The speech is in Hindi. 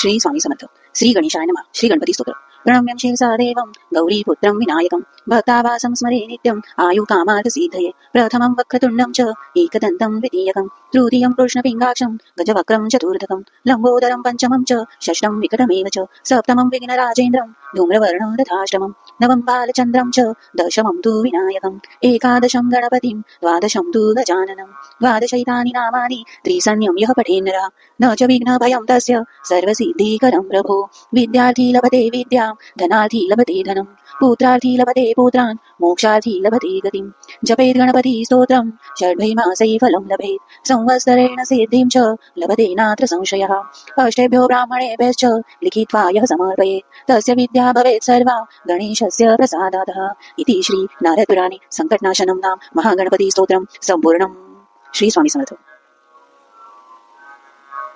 श्री स्वामी समर्थ. श्री गणेशाय नमः. श्री गणपती स्तोत्र. प्रणम्यं शिरसा देवं गौरीपुत्रं विनायकं। भक्तावासं स्मरे नित्यम् आयुकामार्थसिद्धये प्रथमं वक्रतुण्डं च एकदन्तं द्वितीयकं तृतीयं कृष्णपिङ्गाक्षं, गजवक्रं चतुर्थकं लम्बोदरं पञ्चमं च, षष्ठं विकटमेव च। सप्तमं विघ्नराजेन्द्रं धूम्रवर्णं तथाष्टमं नवं बालचन्द्रं च, दशमं तु विनायकम्। एकादशं गणपतिं द्वादशं तु गजाननं द्वादशैतानि नामानि त्रिसन्यं यः पठेन्नरा न च विघ्नभयं तस्य सर्वसिद्धिकरं प्रभो। विद्यार्थी लभते विद्यां धनार्थी लभते धनं पुत्रार्थी लभते पुत्रान्, मोक्षार्थी लभते गतिं जपेत् गणपति स्तोत्रं षड्भैमासै फलं लभेत्। संवत्सरेण सिद्धिं च, लभते नात्र संशयः। अष्टेभ्यो ब्राह्मणेभ्यश्च, लिखित्वा यः समर्पयेत्। तस्य विद्या भवेत् सर्वा, गणेशस्य प्रसादातः इति श्री नारदपुराणे सङ्कटनाशनं नाम महागणपति स्तोत्रं सम्पूर्णम्। श्री स्वामी समर्थ।